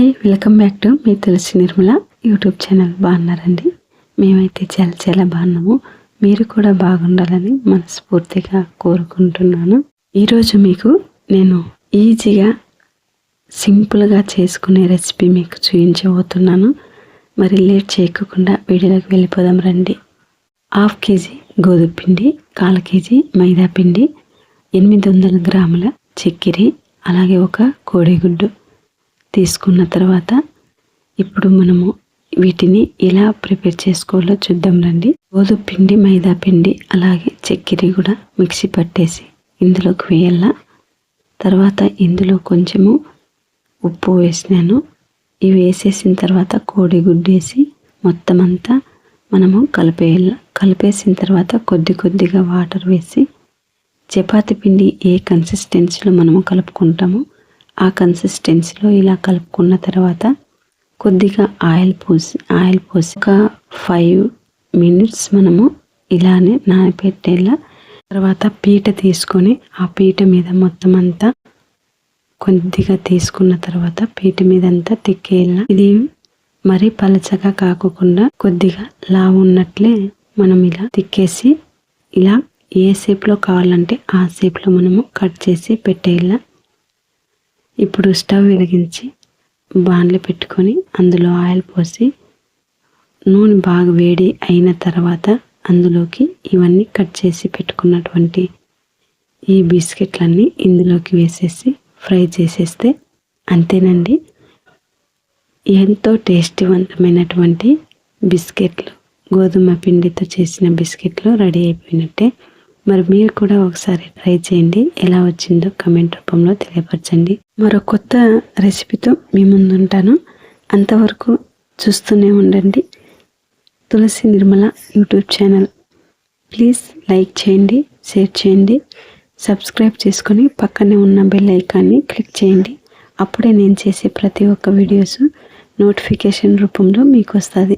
Hi welcome back to మీ Tulasi Nirmala YouTube channel. బాగున్నారండి? మేమైతే చాలా చాలా బాగున్నాము. మీరు కూడా బాగుండాలని మనస్ఫూర్తిగా కోరుకుంటున్నాను. ఈరోజు మీకు నేను ఈజీగా సింపుల్గా చేసుకునే రెసిపీ మీకు చూపించబోతున్నాను. మరి లేట్ చేయకుండా వీడియోలోకి వెళ్ళిపోదాం రండి. హాఫ్ కేజీ గోధుమ పిండి కాల్ కేజీ మైదా పిండి ఎనిమిది వందల గ్రాముల చక్కెర అలాగే ఒక కోడిగుడ్డు. తీసుకున్న తర్వాత ఇప్పుడు మనము వీటిని ఎలా ప్రిపేర్ చేసుకోవాలో చూద్దాం రండి. గోధుమ పిండి మైదా పిండి అలాగే చక్కెర కూడా మిక్సీ పట్టేసి ఇందులోకి వేయాల. తర్వాత ఇందులో కొంచెము ఉప్పు వేసినాను. ఇవి వేసేసిన తర్వాత కోడిగుడ్డు వేసి మొత్తం అంతా మనము కలిపేయాల. కలిపేసిన తర్వాత కొద్ది కొద్దిగా వాటర్ వేసి చపాతి పిండి ఏ కన్సిస్టెన్సీలో మనము కలుపుకుంటామో ఆ కన్సిస్టెన్సీలో ఇలా కలుపుకున్న తర్వాత కొద్దిగా ఆయిల్ పోసి ఆయిల్ పోసి ఒక ఫైవ్ మినిట్స్ మనము ఇలానే నానబెట్టేలా తర్వాత పీట తీసుకొని ఆ పీట మీద మొత్తం అంతా కొద్దిగా తీసుకున్న తర్వాత పీట మీద అంతా తిక్కేలా ఇది మరీ పలచగా కాకుండా కొద్దిగా లావు ఉన్నట్లే మనం ఇలా తిక్కేసి ఇలా ఏ షేప్లో కావాలంటే ఆ షేప్లో మనము కట్ చేసి పెట్టేలా ఇప్పుడు స్టవ్ వెలిగించి బాండ్లు పెట్టుకొని అందులో ఆయిల్ పోసి నూనె బాగా వేడి అయిన తర్వాత అందులోకి ఇవన్నీ కట్ చేసి పెట్టుకున్నటువంటి ఈ బిస్కెట్లన్నీ ఇందులోకి వేసేసి ఫ్రై చేసేస్తే అంతేనండి. ఎంతో టేస్టీవంతమైనటువంటి బిస్కెట్లు గోధుమ పిండితో చేసిన బిస్కెట్లు రెడీ అయిపోయినట్టే. మరి మీరు కూడా ఒకసారి ట్రై చేయండి. ఎలా వచ్చిందో కమెంట్ రూపంలో తెలియపరచండి. మరో కొత్త రెసిపీతో మీ ముందుంటాను అంతవరకు చూస్తూనే ఉండండి. Tulasi Nirmala YouTube channel. Please like చేయండి షేర్ చేయండి. సబ్స్క్రైబ్ చేసుకొని పక్కనే ఉన్న బెల్ ఐకాన్ని క్లిక్ చేయండి. అప్పుడే నేను చేసే ప్రతి ఒక్క వీడియోస్ నోటిఫికేషన్ రూపంలో మీకు వస్తుంది.